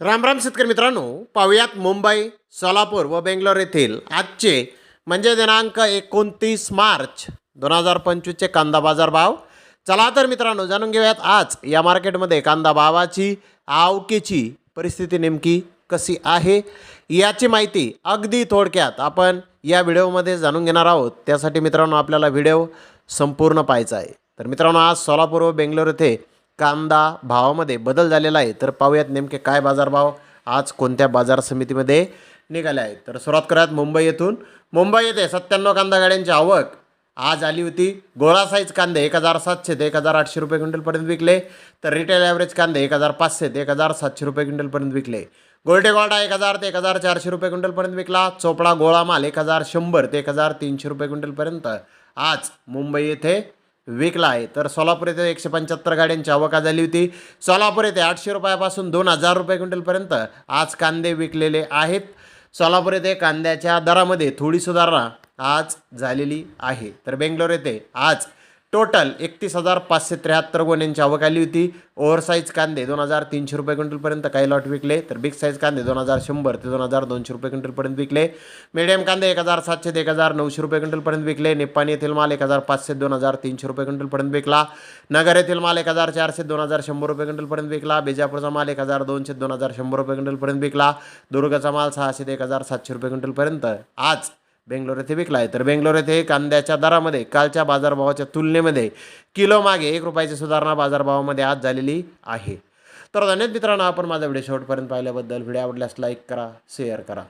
रामराम शेतकरी मित्रांनो पाहुयात मुंबई सोलापूर व बेंगलोर येथील आजचे म्हणजे दिनांक एकोणतीस मार्च दोन हजार पंचवीसचे कांदा बाजार भाव. चला तर मित्रांनो जाणून घेऊयात आज या मार्केटमध्ये कांदा भावाची आवकेची परिस्थिती नेमकी कशी आहे याची माहिती अगदी थोडक्यात आपण या व्हिडिओमध्ये जाणून घेणार आहोत. त्यासाठी मित्रांनो आपल्याला व्हिडिओ संपूर्ण पाहायचा आहे. तर मित्रांनो आज सोलापूर व बेंगलोर येथे कांदा भावामध्ये बदल झालेला आहे. तर पाहूयात नेमके काय बाजारभाव आज कोणत्या बाजार समितीमध्ये निघाले आहेत. तर सुरुवात करूयात मुंबई येथून. मुंबई येथे सत्त्याण्णव कांदा गाड्यांची आवक. आज आली होती गोळा साईज कांदे एक हजार सातशे ते एक हजार आठशे रुपये क्विंटलपर्यंत विकले. तर रिटेल ॲव्हरेज कांदे एक हजार पाचशे ते एक हजार सातशे रुपये क्विंटलपर्यंत विकले. गोल्डे गोल्डा एक हजार ते एक हजार चारशे रुपये क्विंटलपर्यंत विकला. चोपडा गोळा माल एक हजार शंभर ते एक हजार तीनशे रुपये क्विंटलपर्यंत. आज मुंबई येथे विकला आहे. तर सोलापूर येथे एकशे पंच्याहत्तर गाड्यांची आवक झाली होती. सोलापूर येथे आठशे रुपयापासून दोन हजार रुपये क्विंटलपर्यंत आज कांदे विकलेले आहेत. सोलापूर येथे कांद्याच्या दरामध्ये थोडी सुधारणा आज झालेली आहे. तर बेंगलोर येथे आज टोटल एकतीस हजार पाचशे त्र्याहत्तर गोण्यांची आवक आली होती. ओव्हरसाईज कांदे दोन हजार तीनशे रुपये क्विंटलपर्यंत काही लॉट विकले. तर बिग साईज कांदे दोन हजार शंभर ते दोन हजार दोनशे रुपये क्विंटलपर्यंत विकले. मीडियम कांदे एक हजार सातशे ते एक हजार नऊशे रुपये क्विंटलपर्यंत विकले. निप्पाणी येथील माल एक हजार पाचशे दोन हजार तीनशे रुपये क्विंटलपर्यंत विकला. नगर येथील माल एक हजार चारशे दोन हजार शंभर रुपये क्विंटलपर्यंत विकला. बिजापूरचा माल एक हजार दोनशे दोन हजार शंभर रुपये क्विंटलपर्यंत विकला. दुर्गचा माल सहाशे ते एक हजार सातशे रुपये क्विंटलपर्यंत. आज बेंगलोर येथे विकला आहे. तर बेंगलोर येथे कांद्याच्या दरामध्ये कालच्या बाजारभावाच्या तुलनेमध्ये किलो मागे एक रुपयाची सुधारणा बाजारभावामध्ये आज झालेली आहे. तर धन्यवाद मित्रांनो आपण माझा व्हिडिओ शेवटपर्यंत पाहिल्याबद्दल. व्हिडिओ आवडल्यास लाईक करा शेअर करा.